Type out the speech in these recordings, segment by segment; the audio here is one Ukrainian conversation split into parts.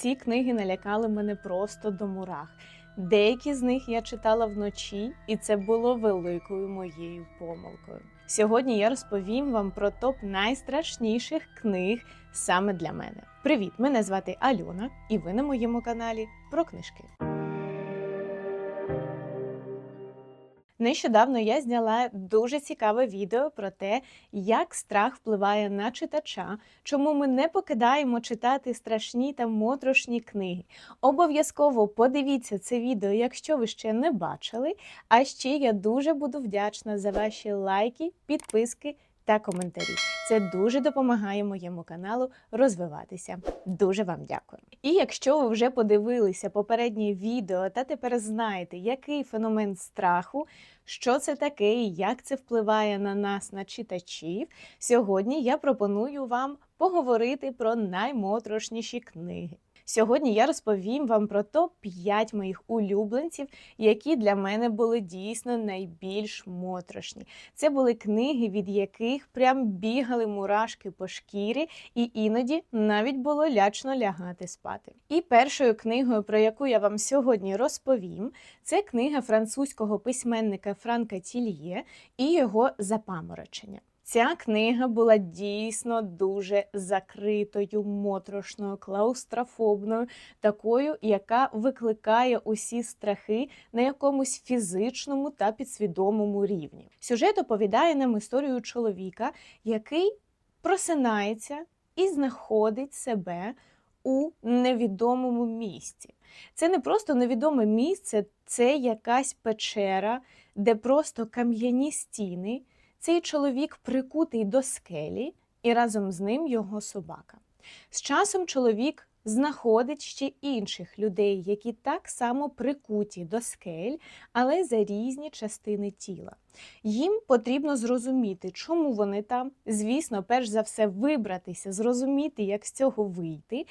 ці книги налякали мене просто до мурах. Деякі з них я читала вночі, і це було великою моєю помилкою. Сьогодні я розповім вам про топ найстрашніших книг саме для мене. Привіт! Мене звати Альона, і ви на моєму каналі про книжки. Нещодавно я зняла дуже цікаве відео про те, як страх впливає на читача, чому ми не покидаємо читати страшні та моторошні книги. Обов'язково подивіться це відео, якщо ви ще не бачили. А ще я дуже буду вдячна за ваші лайки, підписки та коментарі. Це дуже допомагає моєму каналу розвиватися. Дуже вам дякую. І якщо ви вже подивилися попереднє відео та тепер знаєте, який феномен страху, що це таке і як це впливає на нас, на читачів, сьогодні я пропоную вам поговорити про наймотрошніші книги. Сьогодні я розповім вам про топ-5 моїх улюбленців, які для мене були дійсно найбільш моторошні. Це були книги, від яких прям бігали мурашки по шкірі, і іноді навіть було лячно лягати спати. І першою книгою, про яку я вам сьогодні розповім, це книга французького письменника Франка Тільє і його запаморочення. Ця книга була дійсно дуже закритою, моторошною, клаустрофобною, такою, яка викликає усі страхи на якомусь фізичному та підсвідомому рівні. Сюжет оповідає нам історію чоловіка, який просинається і знаходить себе у невідомому місці. Це не просто невідоме місце, це якась печера, де просто кам'яні стіни. Цей чоловік прикутий до скелі, і разом з ним його собака. З часом чоловік знаходить ще інших людей, які так само прикуті до скель, але за різні частини тіла. Їм потрібно зрозуміти, чому вони там. Звісно, перш за все, вибратися, зрозуміти, як з цього вийти.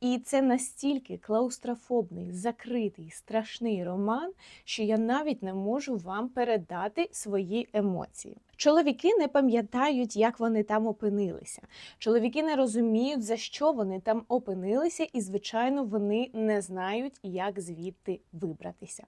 І це настільки клаустрофобний, закритий, страшний роман, що я навіть не можу вам передати свої емоції. Чоловіки не пам'ятають, як вони там опинилися. Чоловіки не розуміють, за що вони там опинилися, і, звичайно, вони не знають, як звідти вибратися.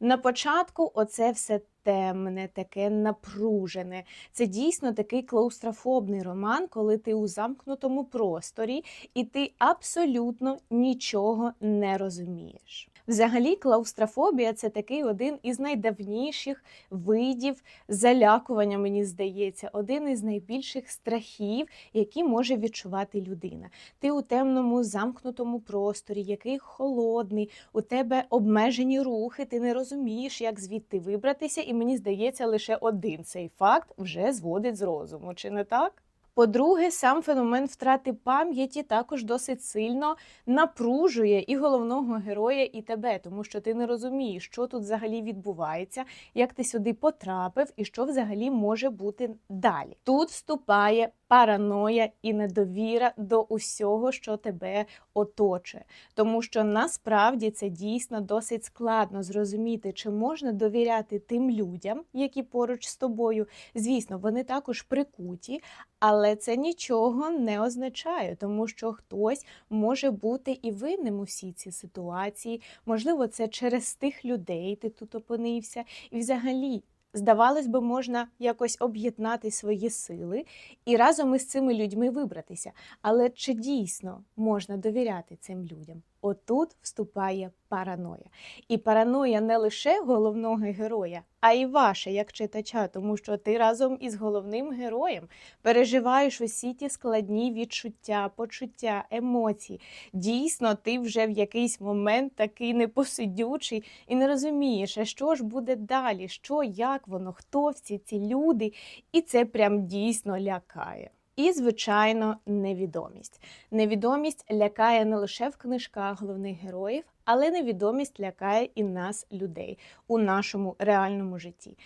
На початку оце все темне, таке напружене. Це дійсно такий клаустрофобний роман, коли ти у замкнутому просторі і ти абсолютно нічого не розумієш. Взагалі, клаустрофобія це такий один із найдавніших видів залякування, мені здається, один із найбільших страхів, які може відчувати людина. Ти у темному замкнутому просторі, який холодний, у тебе обмежені рухи, ти не розумієш, як звідти вибратися, і мені здається, лише один цей факт вже зводить з розуму, чи не так? По-друге, сам феномен втрати пам'яті також досить сильно напружує і головного героя, і тебе, тому що ти не розумієш, що тут взагалі відбувається, як ти сюди потрапив, і що взагалі може бути далі. Тут вступає параноя і недовіра до усього, що тебе оточує, тому що насправді це дійсно досить складно зрозуміти, чи можна довіряти тим людям, які поруч з тобою. Звісно, вони також прикуті. Але це нічого не означає, тому що хтось може бути і винним у всій цій ситуації. Можливо, це через тих людей ти тут опинився. І взагалі, здавалось би, можна якось об'єднати свої сили і разом із цими людьми вибратися. Але чи дійсно можна довіряти цим людям? Отут вступає параноя. І параноя не лише головного героя, а й ваша, як читача, тому що ти разом із головним героєм переживаєш усі ті складні відчуття, почуття, емоції. Дійсно, ти вже в якийсь момент такий непосидючий і не розумієш, а що ж буде далі, що, як воно, хто всі ці люди, і це прям дійсно лякає. І, звичайно, невідомість. Невідомість лякає не лише в книжках головних героїв, але невідомість лякає і нас, людей, у нашому реальному житті.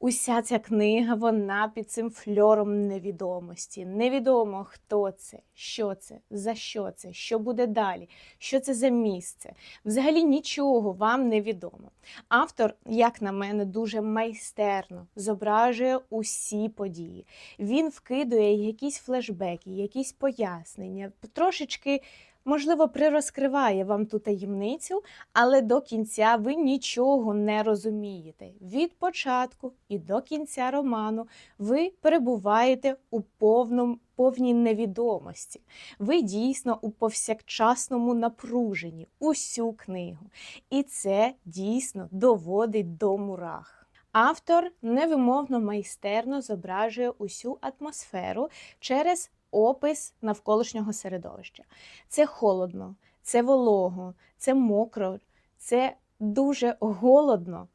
Уся ця книга, вона під цим фльором невідомості. Невідомо, хто це, що це, за що це, що буде далі, що це за місце. Взагалі нічого вам не відомо. Автор, як на мене, дуже майстерно зображує усі події. Він вкидує якісь флешбеки, якісь пояснення, трошечки можливо, прирозкриває вам ту таємницю, але до кінця ви нічого не розумієте. Від початку і до кінця роману ви перебуваєте у повному повній невідомості. Ви дійсно у повсякчасному напруженні усю книгу. І це дійсно доводить до мурах. Автор невимовно майстерно зображує усю атмосферу через опис навколишнього середовища. Це холодно, це волого, це мокро, це дуже голодно.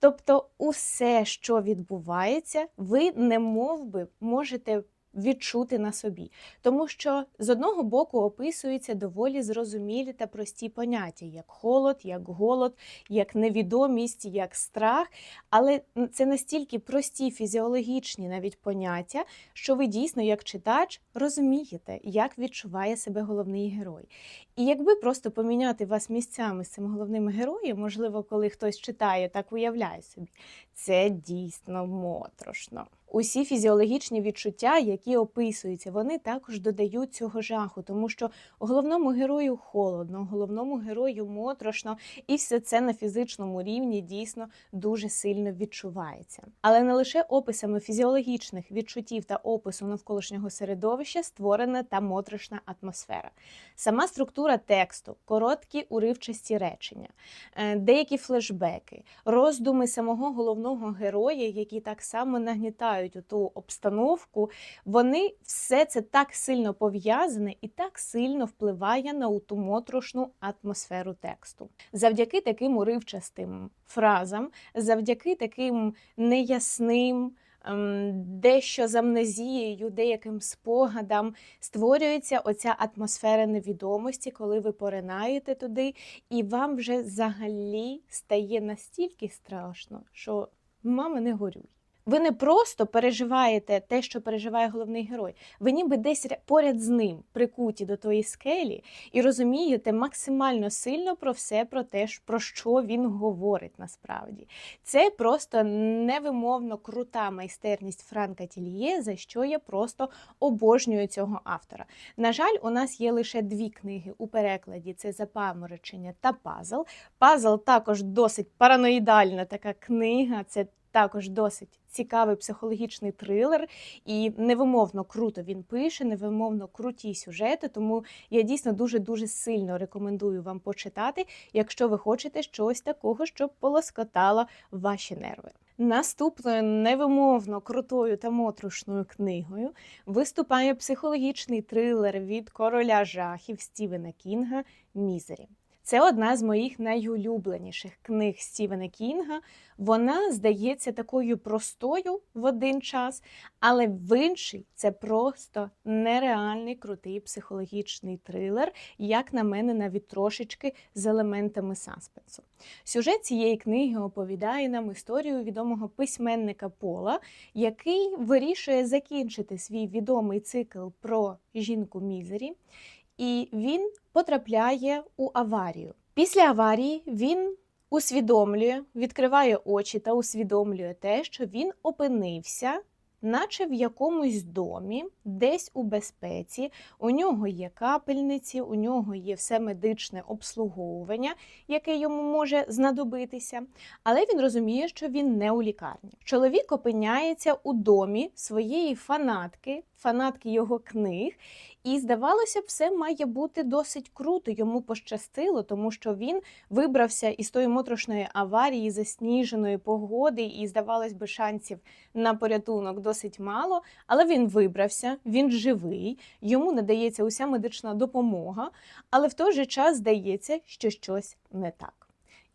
Тобто, усе, що відбувається, ви не мов би можете відчути на собі. Тому що з одного боку описуються доволі зрозумілі та прості поняття, як холод, як голод, як невідомість, як страх. Але це настільки прості фізіологічні навіть поняття, що ви дійсно, як читач, розумієте, як відчуває себе головний герой. І якби просто поміняти вас місцями з цим головним героєм, можливо, коли хтось читає, так уявляє собі, це дійсно моторошно. Усі фізіологічні відчуття, які описуються, вони також додають цього жаху, тому що головному герою холодно, головному герою моторошно, і все це на фізичному рівні дійсно дуже сильно відчувається. Але не лише описами фізіологічних відчуттів та опису навколишнього середовища створена та моторошна атмосфера. Сама структура тексту, короткі уривчасті речення, е, деякі флешбеки, роздуми самого головного героя, які так само нагнітають ту обстановку, вони все це так сильно пов'язане і так сильно впливає на ту моторошну атмосферу тексту. Завдяки таким уривчастим фразам, завдяки таким неясним. ем, Дещо з амнезією, деяким спогадам створюється оця атмосфера невідомості, коли ви поринаєте туди, і вам вже взагалі стає настільки страшно, що мама не горюй. Ви не просто переживаєте те, що переживає головний герой. Ви ніби десь поряд з ним прикуті до тої скелі і розумієте максимально сильно про все, про те, про що він говорить насправді. Це просто невимовно крута майстерність Франка Тільє, за що я просто обожнюю цього автора. На жаль, у нас є лише дві книги у перекладі: це запаморочення та пазл. Пазл також досить параноїдальна така книга. Це також досить цікавий психологічний трилер, і невимовно круто він пише, невимовно круті сюжети. Тому я дійсно дуже дуже сильно рекомендую вам почитати, якщо ви хочете щось такого, щоб полоскотало ваші нерви. Наступною невимовно крутою та моторошною книгою виступає психологічний трилер від короля жахів Стівена Кінга Мізері. Це одна з моїх найулюбленіших книг Стівена Кінга. Вона здається такою простою в один час, але в інший це просто нереальний крутий психологічний трилер, як на мене, навіть трошечки з елементами саспенсу. Сюжет цієї книги оповідає нам історію відомого письменника Пола, який вирішує закінчити свій відомий цикл про жінку Мізері, і він потрапляє у аварію. Після аварії він усвідомлює, відкриває очі та усвідомлює те, що він опинився. Наче в якомусь домі, десь у безпеці, у нього є капельниці, у нього є все медичне обслуговування, яке йому може знадобитися. Але він розуміє, що він не у лікарні. Чоловік опиняється у домі своєї фанатки, фанатки його книг, і здавалося б, все має бути досить круто. Йому пощастило, тому що він вибрався із тої моторошної аварії, засніженої погоди, і здавалось би, шансів на порятунок досить мало. Але він вибрався, він живий, йому надається уся медична допомога, але в той же час здається, що щось не так.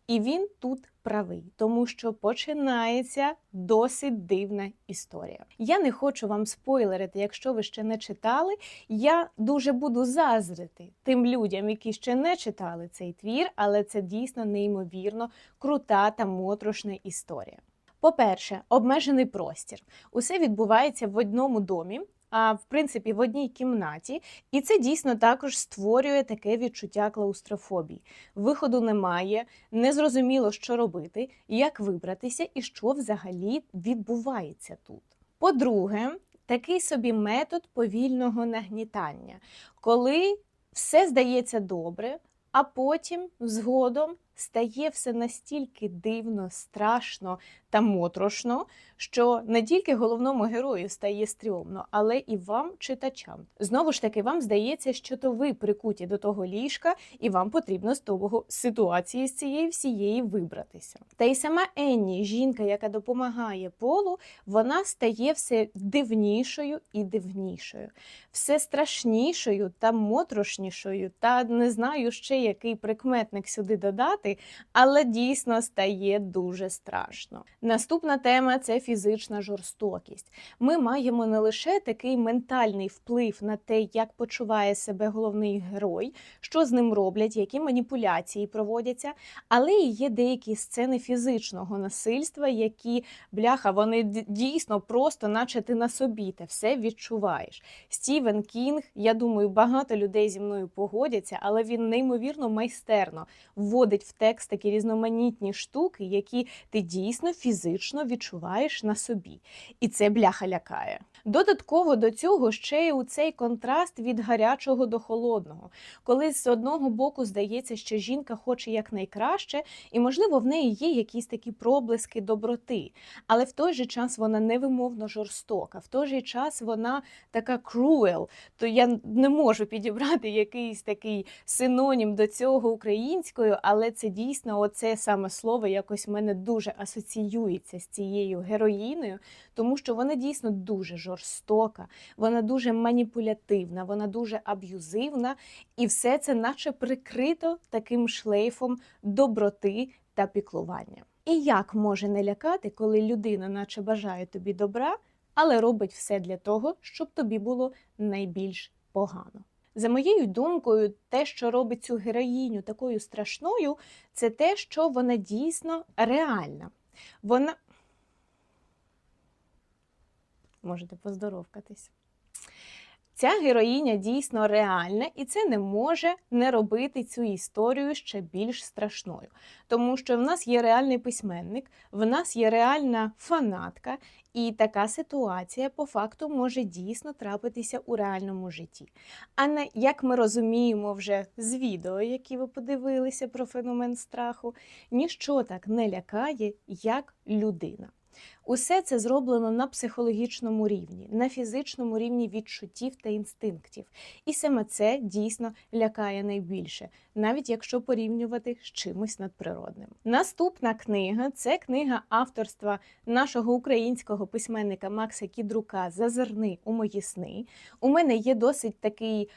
І він тут правий, тому що починається досить дивна історія. Я не хочу вам спойлерити, якщо ви ще не читали. Я дуже буду заздрити тим людям, які ще не читали цей твір, але це дійсно неймовірно крута та моторошна історія. По-перше, обмежений простір. Усе відбувається в одному домі. В принципі в одній кімнаті, і це дійсно також створює таке відчуття клаустрофобії. Виходу немає, незрозуміло, що робити, як вибратися і що взагалі відбувається тут. По-друге, такий собі метод повільного нагнітання, коли все здається добре, а потім згодом стає все настільки дивно, страшно та моторошно, що не тільки головному герою стає стрьомно, але і вам, читачам. Знову ж таки, вам здається, що то ви прикуті до того ліжка, і вам потрібно з того ситуації з цієї всієї вибратися. Та й сама Енні, жінка, яка допомагає Полу, вона стає все дивнішою і дивнішою, все страшнішою та моторошнішою, та не знаю ще який прикметник сюди додати, але дійсно стає дуже страшно. Наступна тема це фізична жорстокість. Ми маємо не лише такий ментальний вплив на те, як почуває себе головний герой, що з ним роблять, які маніпуляції проводяться, але і є деякі сцени фізичного насильства, які бляха, вони дійсно просто, наче ти на собі те все відчуваєш. Стівен Кінг, я думаю, багато людей зі мною погодяться, але він неймовірно майстерно вводить в текст такі різноманітні штуки, які ти дійсно фізично відчуваєш на собі. І це бляха лякає. Додатково до цього ще й у цей контраст від гарячого до холодного, коли з одного боку здається, що жінка хоче якнайкраще, і, можливо, в неї є якісь такі проблиски доброти, але в той же час вона невимовно жорстока, в той же час вона така cruel, то я не можу підібрати якийсь такий синонім до цього українською, але це дійсно оце саме слово якось в мене дуже асоціюється з цією героїною, тому що вона дійсно дуже жорстока, вона дуже маніпулятивна, вона дуже аб'юзивна, і все це наче прикрито таким шлейфом доброти та піклування. І як може не лякати, коли людина, наче бажає тобі добра, але робить все для того, щоб тобі було найбільш погано. За моєю думкою, те, що робить цю героїню такою страшною, це те, що вона дійсно реальна. Вона можете поздоровкатись. Ця героїня дійсно реальна, і це не може не робити цю історію ще більш страшною. Тому що в нас є реальний письменник, в нас є реальна фанатка, і така ситуація по факту може дійсно трапитися у реальному житті. А не як ми розуміємо вже з відео, які ви подивилися про феномен страху, ніщо так не лякає, як людина. Усе це зроблено на психологічному рівні, на фізичному рівні відчуттів та інстинктів. І саме це дійсно лякає найбільше, навіть якщо порівнювати з чимось надприродним. Наступна книга це книга авторства нашого українського письменника Макса Кідрука Зазирни у мої сни. У мене є досить такий.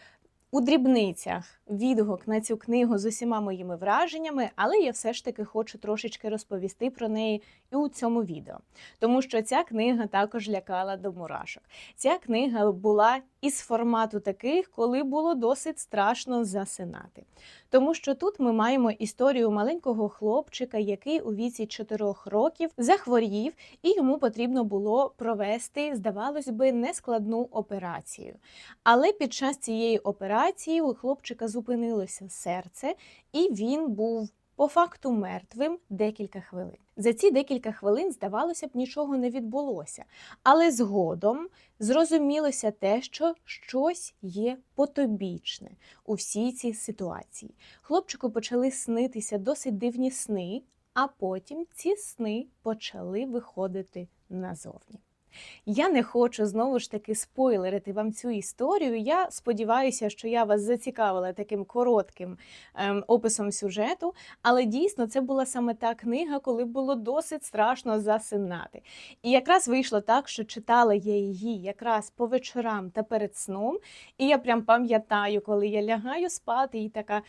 У дрібницях відгук на цю книгу з усіма моїми враженнями, але я все ж таки хочу трошечки розповісти про неї і у цьому відео. Тому що ця книга також лякала до мурашок. Ця книга була із формату таких, коли було досить страшно засинати. Тому що тут ми маємо історію маленького хлопчика, який у віці 4 років захворів, і йому потрібно було провести, здавалось би, нескладну операцію. Але під час цієї операції у хлопчика зупинилося серце, і він був по факту мертвим декілька хвилин. За ці декілька хвилин, здавалося б, нічого не відбулося. Але згодом зрозумілося те, що щось є потобічне у всій цій ситуації. Хлопчику почали снитися досить дивні сни, а потім ці сни почали виходити назовні. Я не хочу знову ж таки спойлерити вам цю історію. Я сподіваюся, що я вас зацікавила таким коротким ем, описом сюжету, але дійсно це була саме та книга, коли було досить страшно засинати. І якраз вийшло так, що читала я її якраз по вечорам та перед сном. І я прям пам'ятаю, коли я лягаю спати, і така.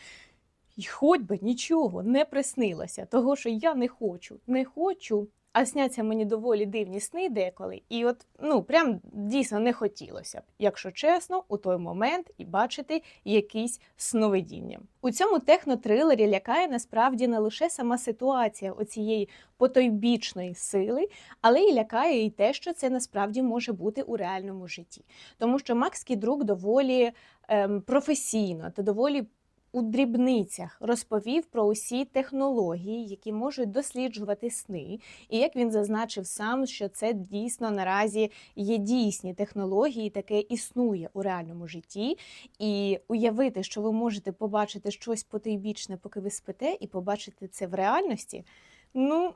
І хоч би нічого не приснилося, того що я не хочу, не хочу, а сняться мені доволі дивні сни деколи. І от ну прям дійсно не хотілося б, якщо чесно, у той момент і бачити якісь сновидіння. У цьому технотрилері лякає насправді не лише сама ситуація оцієї потойбічної сили, але і лякає і те, що це насправді може бути у реальному житті. Тому що Макс Кідрук доволі ем, професійно та доволі у дрібницях розповів про усі технології, які можуть досліджувати сни, і як він зазначив сам, що це дійсно наразі є дійсні технології, таке існує у реальному житті. І уявити, що ви можете побачити щось потойбічне, поки ви спите, і побачити це в реальності, ну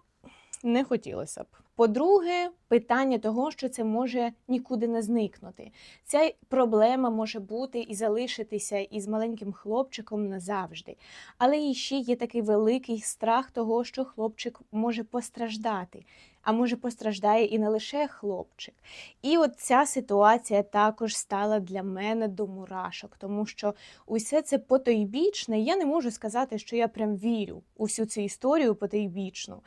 не хотілося б. По-друге, питання того, що це може нікуди не зникнути. Ця проблема може бути і залишитися із маленьким хлопчиком назавжди. Але ще є такий великий страх того, що хлопчик може постраждати. А може постраждає і не лише хлопчик. І от ця ситуація також стала для мене до мурашок, тому що усе це потойбічне. Я не можу сказати, що я прям вірю у всю цю історію потойбічну.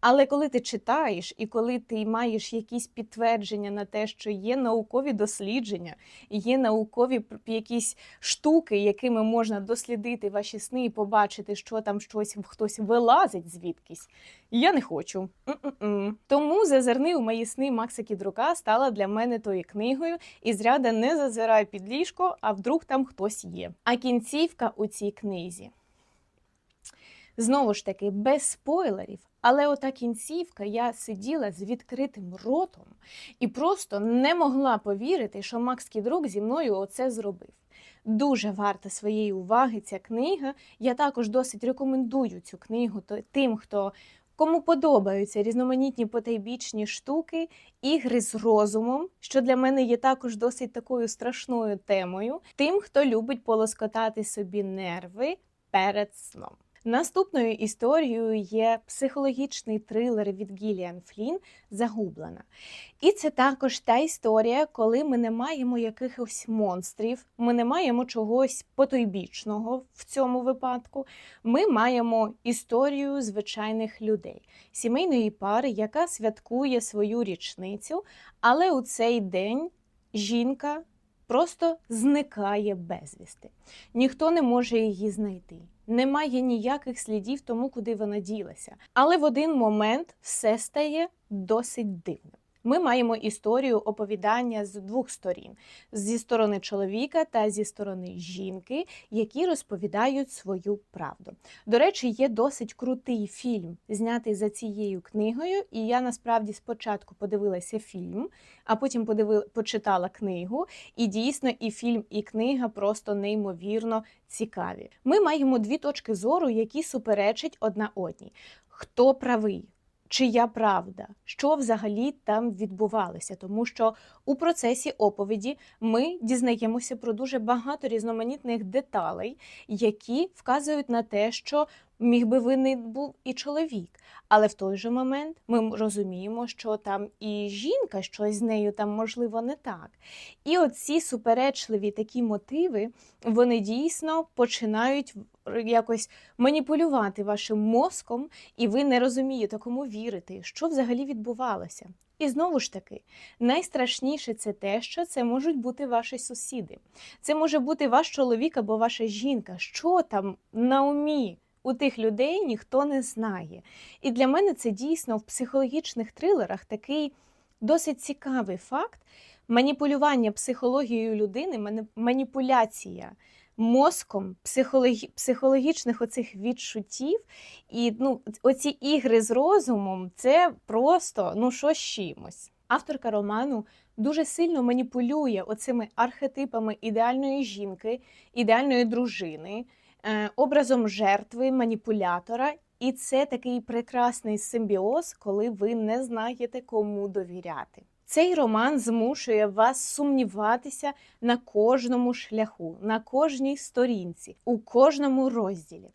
Але коли ти читаєш і коли ти маєш якісь підтвердження на те, що є наукові дослідження, є наукові якісь штуки, якими можна дослідити ваші сни і побачити, що там щось хтось вилазить звідкись, я не хочу. М-м-м. Тому зазирни у мої сни Макса Кідрука стала для мене тою книгою, і зряда не зазирай під ліжко, а вдруг там хтось є. А кінцівка у цій книзі. Знову ж таки, без спойлерів, але ота кінцівка я сиділа з відкритим ротом і просто не могла повірити, що Макс Кідрук зі мною оце зробив. Дуже варта своєї уваги ця книга. Я також досить рекомендую цю книгу тим, хто кому подобаються різноманітні потайбічні штуки, ігри з розумом, що для мене є також досить такою страшною темою, тим, хто любить полоскотати собі нерви перед сном. Наступною історією є психологічний трилер від Гіліан Флін Загублена. І це також та історія, коли ми не маємо якихось монстрів, ми не маємо чогось потойбічного в цьому випадку. Ми маємо історію звичайних людей, сімейної пари, яка святкує свою річницю, але у цей день жінка просто зникає безвісти. Ніхто не може її знайти. Немає ніяких слідів тому, куди вона ділася. Але в один момент все стає досить дивним. Ми маємо історію оповідання з двох сторін: зі сторони чоловіка та зі сторони жінки, які розповідають свою правду. До речі, є досить крутий фільм, знятий за цією книгою. І я насправді спочатку подивилася фільм, а потім подивила, почитала книгу. І дійсно, і фільм, і книга просто неймовірно цікаві. Ми маємо дві точки зору, які суперечать одна одній. Хто правий? Чия правда, що взагалі там відбувалося, тому що у процесі оповіді ми дізнаємося про дуже багато різноманітних деталей, які вказують на те, що міг би винен був і чоловік. Але в той же момент ми розуміємо, що там і жінка, щось з нею там можливо не так. І оці суперечливі такі мотиви, вони дійсно починають якось маніпулювати вашим мозком, і ви не розумієте, кому вірити, що взагалі відбувалося. І знову ж таки, найстрашніше це те, що це можуть бути ваші сусіди. Це може бути ваш чоловік або ваша жінка. Що там на умі у тих людей ніхто не знає. І для мене це дійсно в психологічних трилерах такий досить цікавий факт маніпулювання психологією людини, маніпуляція мозком психологі... психологічних оцих відчуттів. І ну, оці ігри з розумом це просто ну що з чимось. Авторка роману дуже сильно маніпулює оцими архетипами ідеальної жінки, ідеальної дружини, образом жертви, маніпулятора. І це такий прекрасний симбіоз, коли ви не знаєте, кому довіряти. Цей роман змушує вас сумніватися на кожному шляху, на кожній сторінці, у кожному розділі.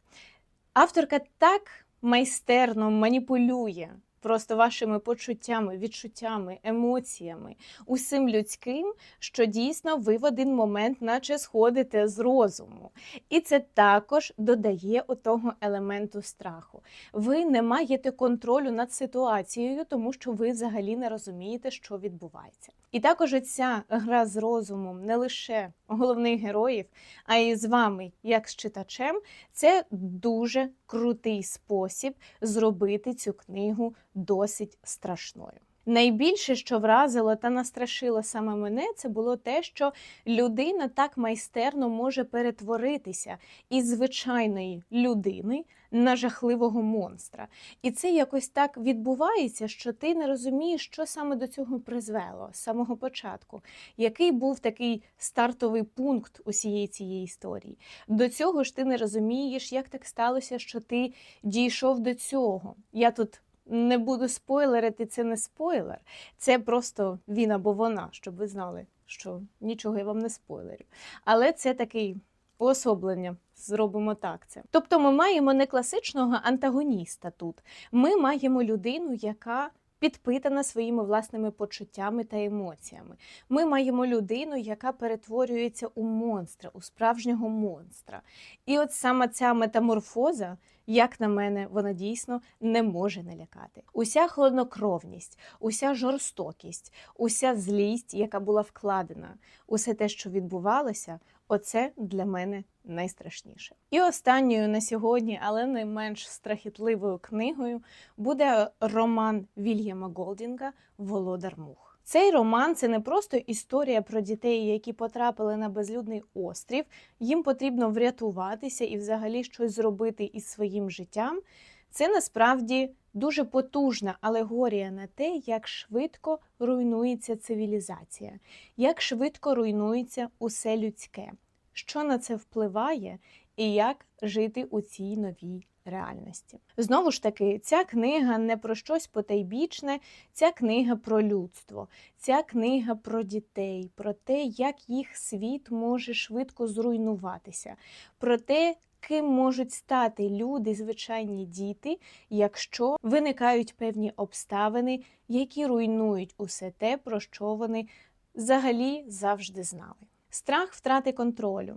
Авторка так майстерно маніпулює просто вашими почуттями, відчуттями, емоціями, усім людським, що дійсно ви в один момент, наче сходите з розуму. І це також додає отого елементу страху. Ви не маєте контролю над ситуацією, тому що ви взагалі не розумієте, що відбувається. І також ця гра з розумом не лише головних героїв, а і з вами, як з читачем, це дуже крутий спосіб зробити цю книгу досить страшною. Найбільше, що вразило та настрашило саме мене, це було те, що людина так майстерно може перетворитися із звичайної людини на жахливого монстра. І це якось так відбувається, що ти не розумієш, що саме до цього призвело з самого початку. Який був такий стартовий пункт усієї цієї історії? До цього ж ти не розумієш, як так сталося, що ти дійшов до цього. Я тут не буду спойлерити, це не спойлер, це просто він або вона, щоб ви знали, що нічого я вам не спойлерю. Але це такий уособлення. Зробимо так це. Тобто ми маємо не класичного антагоніста тут. Ми маємо людину, яка підпитана своїми власними почуттями та емоціями. Ми маємо людину, яка перетворюється у монстра, у справжнього монстра. І от саме ця метаморфоза, як на мене, вона дійсно не може налякати. Уся хладнокровність, уся жорстокість, уся злість, яка була вкладена, усе те, що відбувалося, оце для мене найстрашніше. І останньою на сьогодні, але не менш страхітливою книгою, буде роман Вільяма Голдінга Володар Мух. Цей роман це не просто історія про дітей, які потрапили на безлюдний острів. Їм потрібно врятуватися і взагалі щось зробити із своїм життям. Це насправді дуже потужна алегорія на те, як швидко руйнується цивілізація, як швидко руйнується усе людське, що на це впливає, і як жити у цій новій реальності. Знову ж таки, ця книга не про щось потайбічне, ця книга про людство, ця книга про дітей, про те, як їх світ може швидко зруйнуватися, про те, ким можуть стати люди, звичайні діти, якщо виникають певні обставини, які руйнують усе те, про що вони взагалі завжди знали. Страх втрати контролю.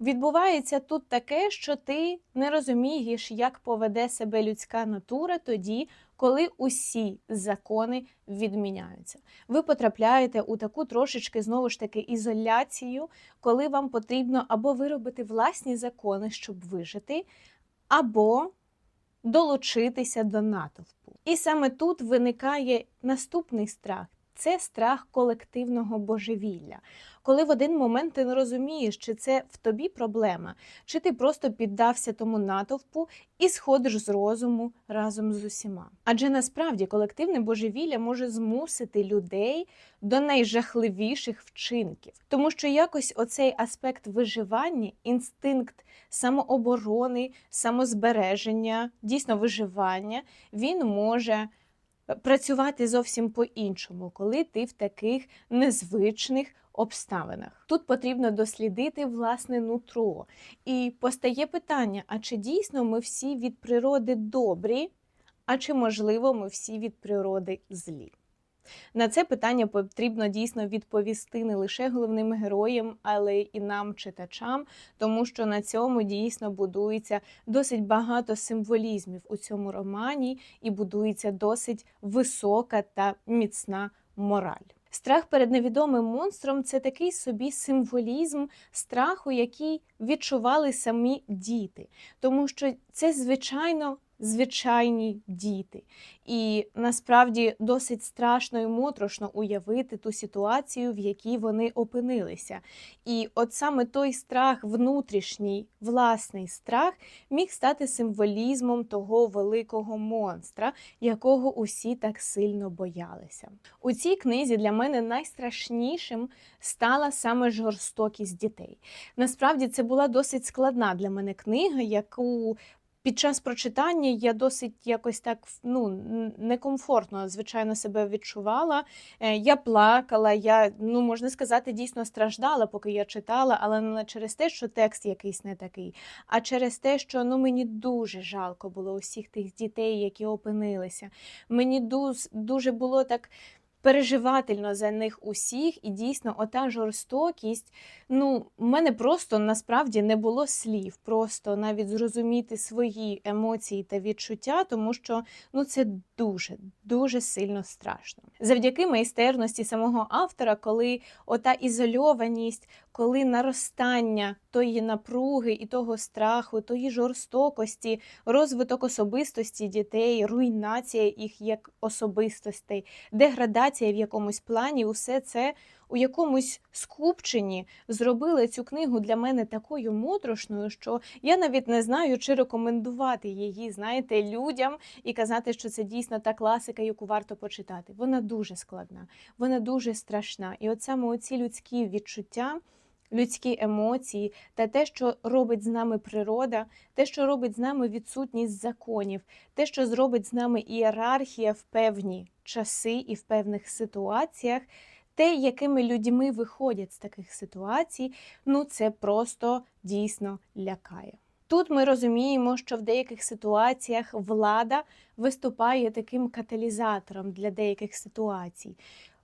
Відбувається тут таке, що ти не розумієш, як поведе себе людська натура тоді, коли усі закони відміняються. Ви потрапляєте у таку трошечки знову ж таки ізоляцію, коли вам потрібно або виробити власні закони, щоб вижити, або долучитися до натовпу. І саме тут виникає наступний страх. Це страх колективного божевілля, коли в один момент ти не розумієш, чи це в тобі проблема, чи ти просто піддався тому натовпу і сходиш з розуму разом з усіма. Адже насправді колективне божевілля може змусити людей до найжахливіших вчинків, тому що якось оцей аспект виживання, інстинкт самооборони, самозбереження, дійсно виживання, він може працювати зовсім по-іншому, коли ти в таких незвичних обставинах. Тут потрібно дослідити власне нутро. І постає питання: а чи дійсно ми всі від природи добрі, а чи можливо ми всі від природи злі? На це питання потрібно дійсно відповісти не лише головним героям, але і нам, читачам, тому що на цьому дійсно будується досить багато символізмів у цьому романі, і будується досить висока та міцна мораль. Страх перед невідомим монстром це такий собі символізм страху, який відчували самі діти, тому що це звичайно звичайні діти. І насправді досить страшно і моторошно уявити ту ситуацію, в якій вони опинилися. І от саме той страх, внутрішній власний страх, міг стати символізмом того великого монстра, якого усі так сильно боялися. У цій книзі для мене найстрашнішим стала саме жорстокість дітей. Насправді це була досить складна для мене книга, яку під час прочитання я досить якось так ну, некомфортно, звичайно, себе відчувала. Е, я плакала, я, ну можна сказати, дійсно страждала, поки я читала, але не через те, що текст якийсь не такий, а через те, що ну, мені дуже жалко було усіх тих дітей, які опинилися. Мені дуже було так переживательно за них усіх, і дійсно, ота жорстокість. Ну, в мене просто насправді не було слів, просто навіть зрозуміти свої емоції та відчуття, тому що ну, це дуже дуже сильно страшно. Завдяки майстерності самого автора, коли ота ізольованість, коли наростання тої напруги і того страху, тої жорстокості, розвиток особистості дітей, руйнація їх як особистостей, деградація в якомусь плані, усе це у якомусь скупченні зробили цю книгу для мене такою моторошною, що я навіть не знаю, чи рекомендувати її, знаєте, людям і казати, що це дійсно та класика, яку варто почитати. Вона дуже складна, вона дуже страшна. І от саме оці людські відчуття. Людські емоції та те, що робить з нами природа, те, що робить з нами відсутність законів, те, що зробить з нами ієрархія в певні часи і в певних ситуаціях, те, якими людьми виходять з таких ситуацій, ну це просто дійсно лякає. Тут ми розуміємо, що в деяких ситуаціях влада виступає таким каталізатором для деяких ситуацій.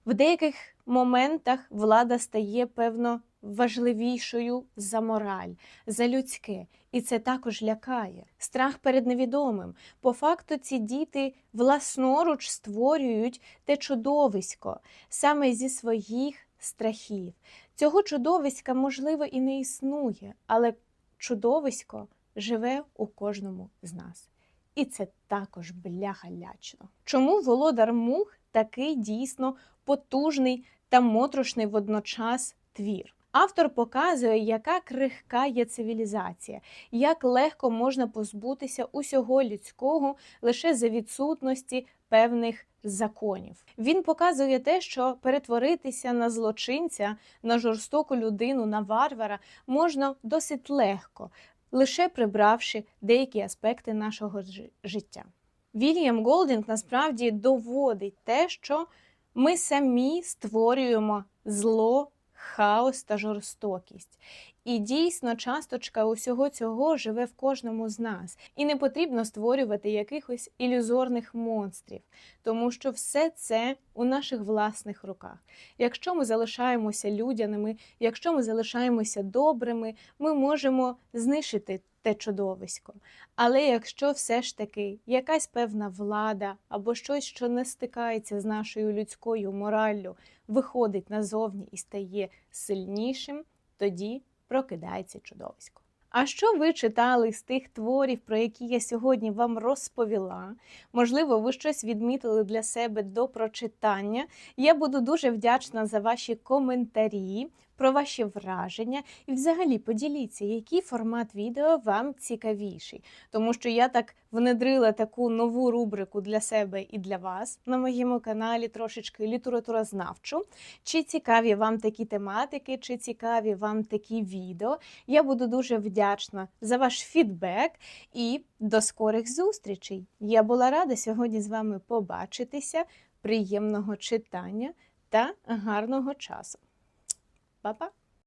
В деяких моментах влада стає певно важливішою за мораль, за людське, і це також лякає. Страх перед невідомим. По факту ці діти власноруч створюють те чудовисько саме зі своїх страхів. Цього чудовиська, можливо, і не існує, але чудовисько живе у кожному з нас. І це також бляха лячно. Чому володар мух такий дійсно потужний та моторошний водночас твір? Автор показує, яка крихка є цивілізація, як легко можна позбутися усього людського лише за відсутності певних законів. Він показує те, що перетворитися на злочинця, на жорстоку людину, на варвара можна досить легко, лише прибравши деякі аспекти нашого життя. Вільям Голдінг насправді доводить те, що ми самі створюємо зло, хаос та жорстокість. І дійсно, часточка усього цього живе в кожному з нас. І не потрібно створювати якихось ілюзорних монстрів, тому що все це у наших власних руках. Якщо ми залишаємося людяними, якщо ми залишаємося добрими, ми можемо знищити те чудовисько. Але якщо все ж таки якась певна влада або щось, що не стикається з нашою людською мораллю, виходить назовні і стає сильнішим, тоді прокидається чудовисько. А що ви читали з тих творів, про які я сьогодні вам розповіла? Можливо, ви щось відмітили для себе до прочитання. Я буду дуже вдячна за ваші коментарі, про ваші враження і взагалі поділіться, який формат відео вам цікавіший. Тому що я так внедрила таку нову рубрику для себе і для вас на моєму каналі трошечки літературознавчу. Чи цікаві вам такі тематики, чи цікаві вам такі відео? Я буду дуже вдячна за ваш фідбек і до скорих зустрічей. Я була рада сьогодні з вами побачитися. Приємного читання та гарного часу. Bye bye.